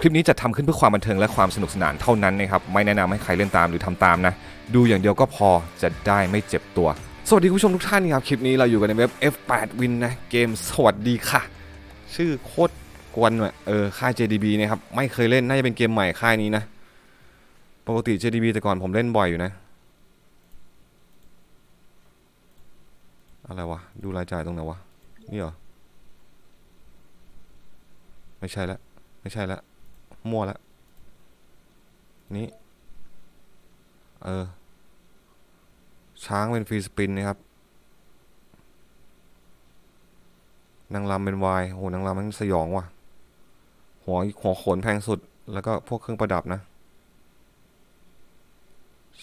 คลิปนี้จะทำขึ้นเพื่อความบันเทิงและความสนุกสนานเท่านั้นนะครับ ไม่แนะนำให้ใครเล่นตามหรือทำตามนะ ดูอย่างเดียวก็พอจะได้ไม่เจ็บตัว สวัสดีคุณผู้ชมทุกท่านครับ คลิปนี้เราอยู่กันในเว็บ F8 Win นะ เกมสวัสดีค่ะ ชื่อโคตรกวนว่ะเออ ค่าย JDB นะครับ ไม่เคยเล่น น่าจะเป็นเกมใหม่ค่ายนี้นะ ปกติ JDB แต่ก่อนผมเล่นบ่อยอยู่นะ อะไรวะ ดูรายจ่ายตรงไหนวะ นี่เหรอ ไม่ใช่ละ ไม่ใช่ละ มั่วละนี่เออ ช้างเป็นฟรีสปินนะครับ นางรำเป็นวายโหนางรำมันสยองว่ะ หัวหัวโขนแพงสุด แล้วก็พวกเครื่องประดับนะ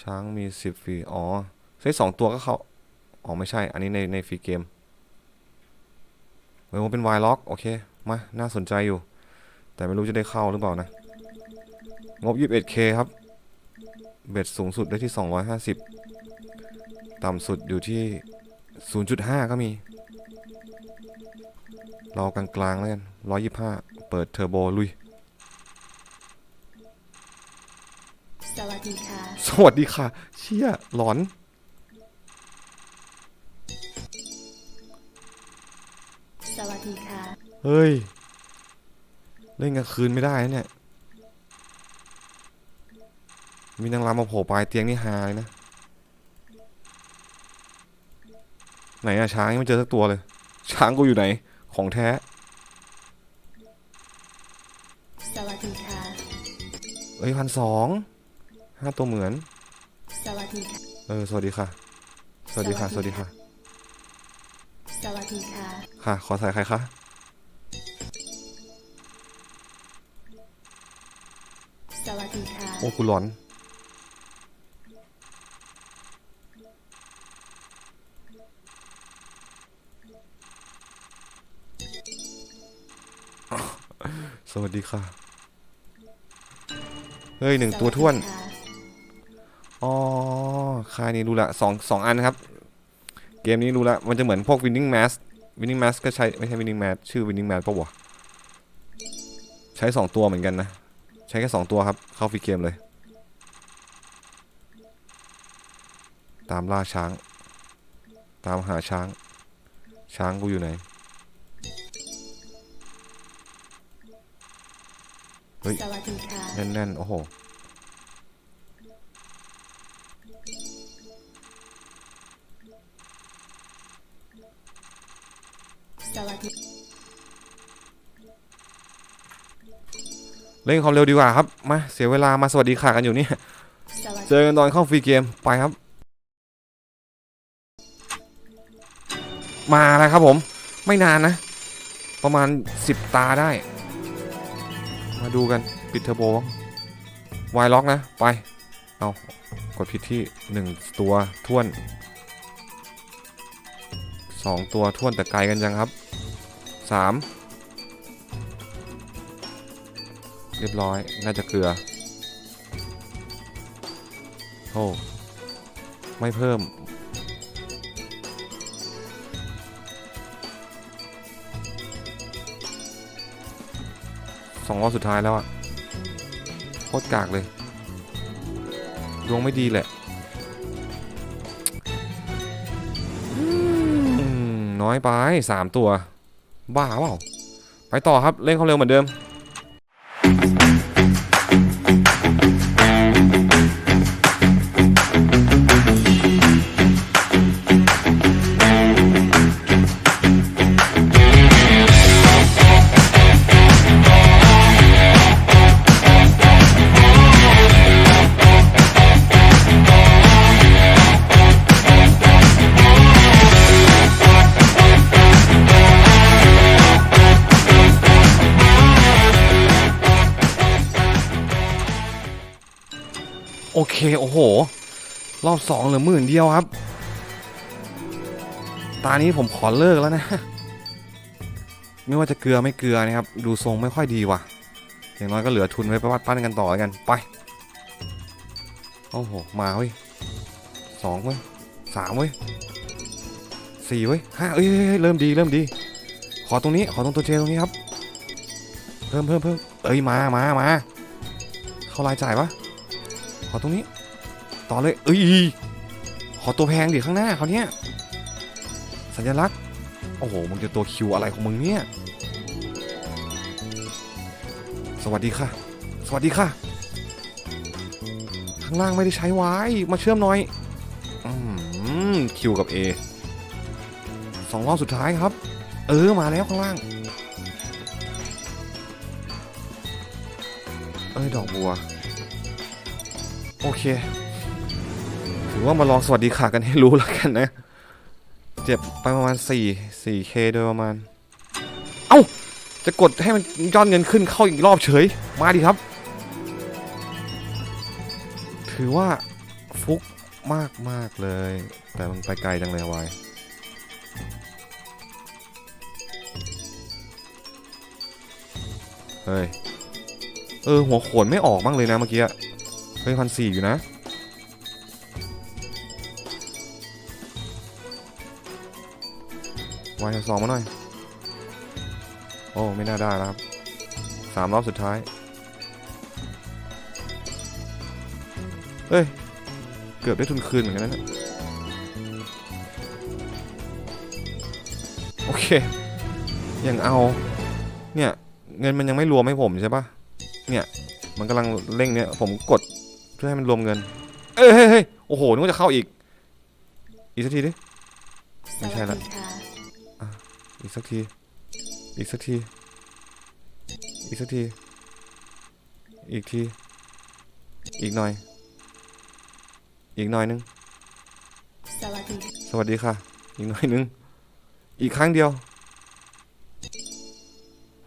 ช้างมีสิบฟรี อ๋อ ใช้สองตัวก็เขาอ๋อ ไม่ใช่ อันนี้ในในฟรีเกมเฮ้ยมันเป็นวายล็อก โอเค มา น่าสนใจอยู่ แต่ไม่รู้จะได้เข้าหรือเปล่านะ งบ 21k ครับ เบ็ดสูงสุดได้ที่ 250 ต่ำสุดอยู่ที่ 0.5 ก็มี เรากลางๆแล้วกัน 125 เปิดเทอร์โบลุย สวัสดีค่ะ สวัสดีค่ะ เชี่ย หลอน สวัสดีค่ะ เฮ้ย เล่นกลางคืนไม่ได้นะเนี่ย มีนางรำมาโผล่ปลายเตียงนี่ฮาเลยนะ ไหนอะช้างยังไม่เจอสักตัวเลย ช้างกูอยู่ไหน ของแท้ สวัสดีค่ะ เอ้ยพันสองห้าตัวเหมือน สวัสดีค่ะ เออ สวัสดีค่ะ สวัสดีค่ะ สวัสดีค่ะ สวัสดีค่ะ ค่ะ ขอใส่ใครคะ สวัสดีค่ะ โอ้กูหลอน สวัสดีค่ะ เฮ้ยหนึ่งตัวท้วนสสดีค่ะอ๋อค่ายนี้รู้ละสองสองอันครับ เกมนี้รู้ละ มันจะเหมือนพวก winning mass winning mass ก็ใช้ ไม่ใช่ winning mass ชื่อ winning mass ปะวะ ใช้สองตัวเหมือนกันนะใช้แค่สองตัวครับ เข้าฟรีเกมเลย ตามล่าช้าง ตามหาช้าง ช้างกูอยู่ไหน เฮ้ยสวัสดีค่ะแน่นๆ โอ้โห สวัสดี เล่นความเร็วดีกว่าครับ มาเสียเวลามาสวัสดีค่ะกันอยู่เนี่ยสวัสเจอกันตอนเข้าฟรีเกมไปครับ มาแล้วครับผม ไม่นานนะ ประมาณ 10 ตาได้ มาดูกันปิดเทอร์โบวายล็อกนะ ไป เอากดผิดที่ 1 ตัวท่วน 2 ตัวท่วนแต่ไกลกันยังครับ 3 รียบร้อย น่าจะเกลือ โอ้ ไม่เพิ่ม สองรอบสุดท้ายแล้วอะโคตรกากเลย ดวงไม่ดีแหละน้อยไปสามตัว บ้าเปล่า ไปต่อครับ เล่นเขาเร็วเหมือนเดิม โอ เค โอ้โห รอบสองเหลือหมื่นเดียวครับ ตานี้ผมขอเลิกแล้วนะ ไม่ว่าจะเกลือไม่เกลือนะครับ ดูทรงไม่ค่อยดีว่ะ อย่างน้อยก็เหลือทุนไว้ไปวัดปั้นกันต่อแล้วกัน ไป โอ้โห มาเว้ยสองเว้ยสามเว้ยสี่เว้ยห้าเอ้ยเริ่มดีเริ่มดี ขอตรงนี้ ขอตรงตัวเจตรงนี้ครับ เพิ่มเพิ่มเพิ่มเอ้ย มามามาเข้ารายจ่ายปะ ขอตรงนี้ ต่อเลยเอ้ยขอตัวแพงดิข้างหน้าเขาเนี้ยสัญลักษณ์โอ้โหมึงจะตัวคิวอะไรของมึงเนี่ยสวัสดีค่ะ สวัสดีค่ะ ข้างล่างไม่ได้ใช้ไว้มาเชื่อมหน่อยอคิวกับ A สองรอบสุดท้ายครับ เออมาแล้วข้างล่าง เอ้ยดอกบัว โอเค ถือว่ามาลองสวัสดีค่ะกันให้รู้แล้วกันนะ เจ็บไปประมาณ 4 4k โดยประมาณ เอ้า จะกดให้มันยอดเงินขึ้นเข้าอีกรอบเฉย มาดิครับ ถือว่าฟุกมากมากเลย แต่มันไปไกลจังเลยวายเฮ้ย เออ หัวโขนไม่ออกบ้างเลยนะเมื่อกี้ เฮ้ยพันสี่อยู่นะวายสองมาหน่อย โอ้ ไม่น่าได้แล้วครับสามรอบสุดท้ายเฮ้ย เกือบได้ทุนคืนเหมือนกันนะโอเคยังเอา เนี่ย เงินมันยังไม่รวมให้ผมใช่ปะเนี่ย มันกำลังเร่งเนี่ย ผมกด พื่อให้มันรวมเงิน เอ้ยเฮ้ยเฮ้ยโอ้โหนึกว่าจะเข้าอีก อีกสักทีดิสไม่วัสใช่ละดีค่ะอีกสักที อีกสักที อีกสักที อีกที อีกหน่อย อีกหน่อยนึง สวัสดี สวัสดีค่ะ อีกหน่อยนึง อีกครั้งเดียว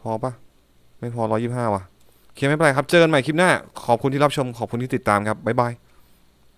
พอปะไม่พอร้อยยี่ห้าว่ะ โอเคไม่เป็นไรครับ เจอกันใหม่คลิปหน้า ขอบคุณที่รับชม ขอบคุณที่ติดตามครับ บ๊ายบาย